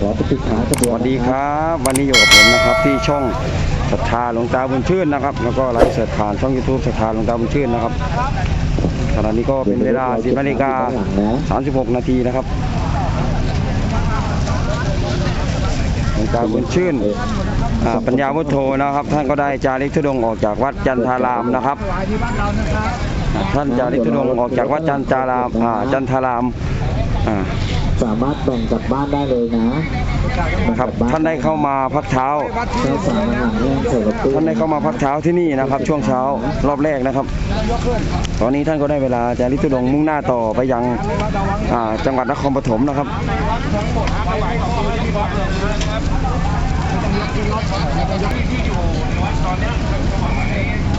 ขอปติขาสวัสดีครับ วันนี้อยู่กับผมนะครับที่ช่องศรัทธาหลวงตาบุญชื่นนะครับ แล้วก็ไลฟ์สดผ่านช่อง YouTube ศรัทธาหลวงตาบุญชื่นนะครับขณะนี้ก็เป็นเวลา 10นาฬิกา36 นาทีนะครับหลวงตาบุญชื่นปัญญาวุฒโธนะครับ ท่านก็ได้จาริกธุดงออกจากวัดจันทารามนะครับ ท่านจาริกธุดงออกจากวัดจันทารามจันทาราม สามารถแบ่งกลับบ้านได้เลยนะครับท่านได้เข้ามาพักเท้าแค่สามอาหารแห้งใส่รถตู้ท่านได้เข้ามาพักเช้าที่นี่นะครับ ช่วงเช้ารอบแรกนะครับ ตอนนี้ท่านก็ได้เวลาจะริทุดงค์มุ่งหน้าต่อไปยังอ่าจังหวัดนครปฐมนะครับ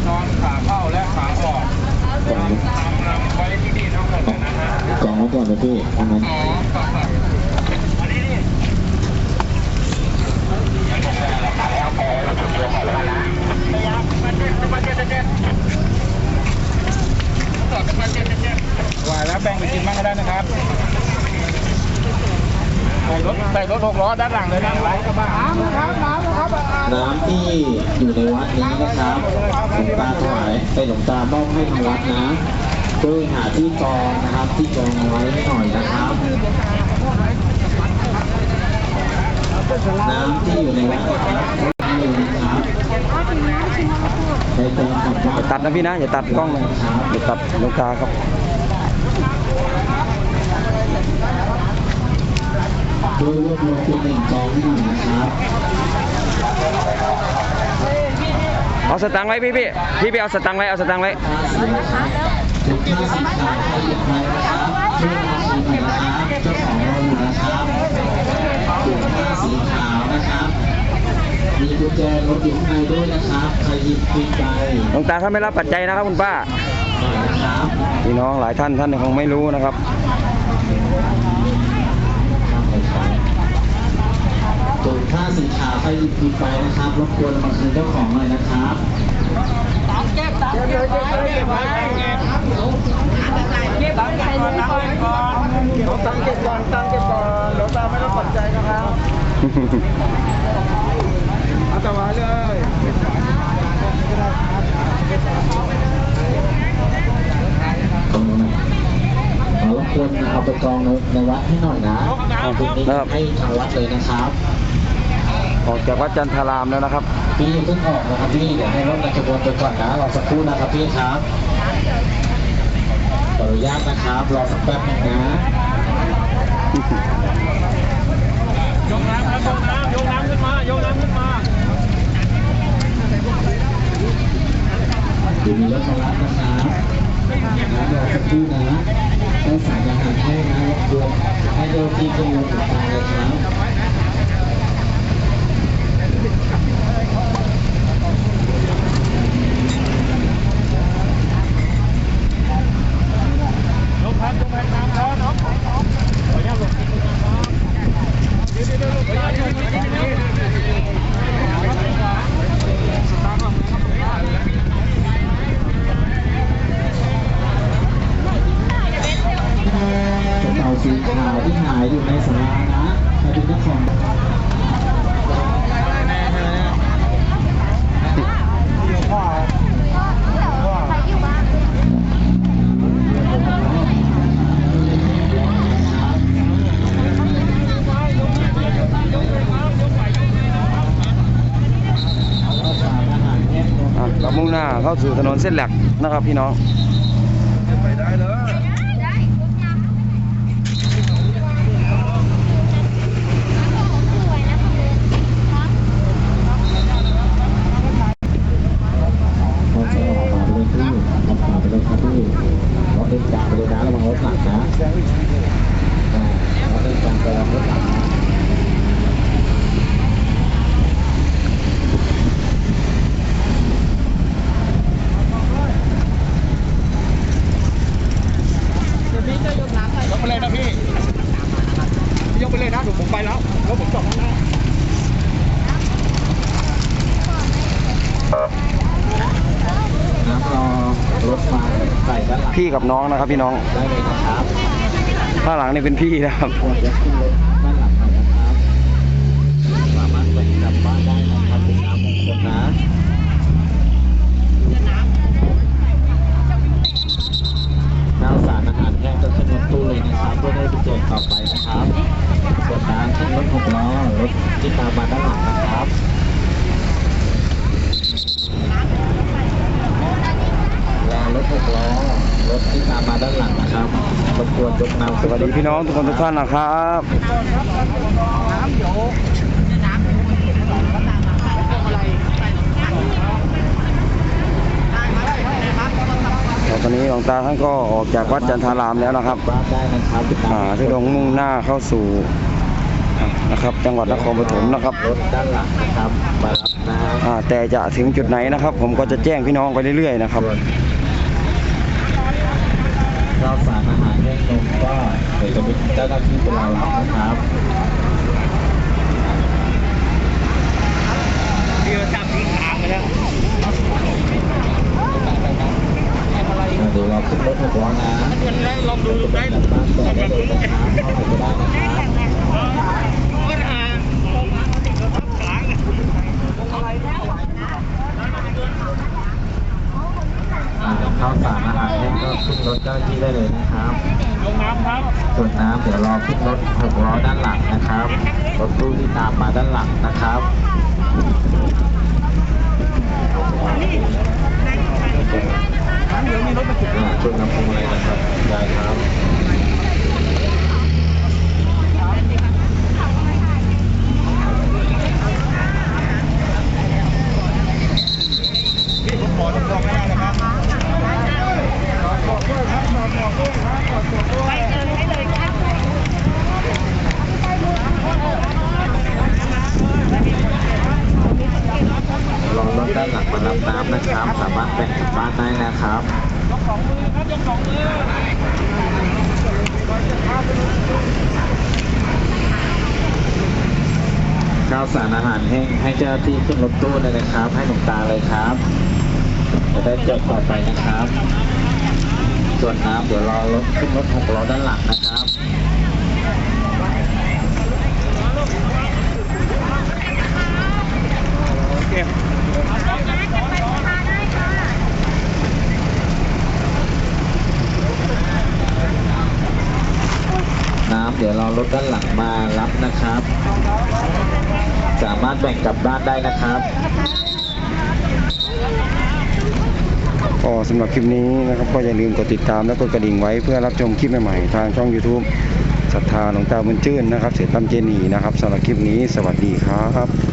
นอนขาเข้าและขาออก กล่อง นำไว้ที่นี่ทั้งหมดเลยนะฮะ กล่องไว้ก่อนเลยพี่อันนั้นไหวแล้วแบ่งไปกินบ้างก็ได้นะครับใส่รถใส่รถหกล้อด้านหลังเลยนะกระบะน้ำครับน้ำนะครับน้ำที่อยู่ในวัดนี้นะครับหลวงตาถวายไปหลวงตามอบให้ทางวัดนะ ช่วยหาที่กองนะครับ ที่กองเอาไว้ให้หน่อยนะครับ น้ำที่อยู่ในวัดนะครับให้นะครับใครจะกลับบ้าอย่านตัดนะพี่นะ อย่าตัดกล้องนะอย่าตัดหลวงตาครับช่วยรวบรวมเป็นหนึ่งกองให้หน่อยนะครับเอาสตังค์ไว้พี่พี่พี่ไปเอาสตังค์ไว้เอาสตังค์ไว้ จุดค่าสินค้าใครหยิบไปนะครับช่วยมาชิมหน่อยนะครับเจ้าของเราอยู่นะครับจุดค่าสีขาวนะครับ มีกุญแจรถอยู่ข้างในด้วยนะครับใครหยิบปิดไปหลวงตาท่านไม่รับปัจจัยนะครับคุณป้านะครับพี่น้องหลายท่านท่านคงไม่รู้นะครับ จุดค่าสีขาวใครหยิบปิดไปนะครับ รบกวนมาคืนเจ้าของหน่อยนะครับเก็บตังค์เก็บไว้เก็บไว้เก็บตังค์เก็บก่อนตังเก็บก่อนตังเก็บก่อนตังเก็บก่อนหลวงตาไม่ต้องปัจจัยนะครับเอาแต่ไว้เลยรบกวนเอาไปกองในวัดให้หน่อยนะพรุ่งนี้นะครับให้ทางวัดเลยนะครับ ออกจากวัดจันทารามแล้วนะครับ พี่เพิ่งออกนะครับพี่เดี๋ยวให้รถในขบวนไปก่อนนะรอสักครู่นะครับพี่ครับขออนุญาตนะครับรอสักแป๊บหนึงนะยกน้ำครับยกน้ำยกน้ำขึ้นมายกน้ำขึ้นมาเดี๋ยวมีรถมารับนะครับนะรอสักครู่นะได้สายอาหารให้นะรบกวนให้เจ้าที่ขบวนถึงทางเลยครับ ยกครับยกแผ่นน้ำแล้วเนาะขออนุญาตลงที่น้ำครับเดี๋ยวเดี๋ยวเดี๋ยวขออนุญาตยืนยืนยืน กระเป๋าสีขาวที่หายอยู่ในสารานะใครเป็นเจ้าของ อะเรามุ่งหน้า เข้าสู่ถนนเส้นหลักนะครับพี่น้องไปได้เลย รถจะออกมาไปเลยพี่ออกมาไปเลยครับพี่รถเดินกลางไปเลยนะระวังรถหลังนะอ่ารถเดินกลางไประวังรถหลังนะ ยกไปเลยนะพี่ยกไปเลยนะเดี๋ยวผมไปแล้วแล้วผมจอดข้างหน้า น้ำรอรถมาใส่ด้านหลัง พี่กับน้องนะครับพี่น้องได้เลยนะครับข้างหลังนี่เป็นพี่นะครับ ควรจะขึ้นรถด้านหลังหน่อยนะครับ หกล้อรถที่ตามมาด้านหลังนะครับรอรถหกล้อรถที่ตามมาด้านหลังนะครับรบกวนยกนำ ส วัสดีพี่น้องทุกคนทุกท่านนะครับครับตอนนี้หลวงตาท่านก็ออกจากวัดจันทารามแล้วนะครับบ้านได้นะครับที่ตามอ่าทุดงค์มุ่งหน้าเข้าสู่อ่านะครับจังหวัดนครปฐมนะครับรถด้านหลังนะครับมารับนะอ่าแต่จะถึงจุดไหนนะครับ ผมก็จะแจ้งพี่น้องไปเรื่อยๆนะครับข้าวสารอาหาร แห้งนมก็เดี๋ยวจะมีเจ้าหน้าที่เป็นเรารับนะครับเดี๋ยวจับทิ้งถามไปแล้วเดี๋ยวเราขึ้นรถหกล้อนะมันแล้วลองดูได้กลับบ้านก่อนได้เลยนะครับเข้าไปก็ได้นะครับปัญหาอ่าข้าวสารอาหารแห้ง ก็ขึ้นรถเจ้าหน้าที่ได้เลยนะครับ ลงน้ำครับส่วนน้ำเดี๋ยวรอขึ้นรถหกล้อด้านหลังนะครับ รถตู้ที่ตามมาด้านหลังนะครับอ่าช่วยนำพวงมาลัยนะครับได้ครับ พี่ผมขอต้องลองไม่ได้นะครับ รอรถด้านหลังมารับน้ำนะครับ สามารถแบ่งกลับบ้านได้นะครับข้าวสารอาหารแห้งให้เจ้าที่ขึ้นรถตู้เลยนะครับ ให้หนุ่มตาเลยครับจะได้จดต่อไปนะครับ ส่วนน้ำเดี๋ยวรอรถขึ้นรถหกล้อด้านหลังนะครับเก็บ น้ำเดี๋ยวรอร ถด้านหลังมารับนะครับ สามารถแบ่งกลับบ้านได้นะครับก็สำหรับคลิปนี้นะครับก็อย่าลืมกดติดตามและกดกระดิ่งไว้เพื่อรับชมคลิปใหม่ๆทางช่อง YouTube ศรัทธาหลวงตาบุญชื่นนะครับ เสด็จตามเจนีนะครับสำหรับคลิปนี้สวัสดีครับ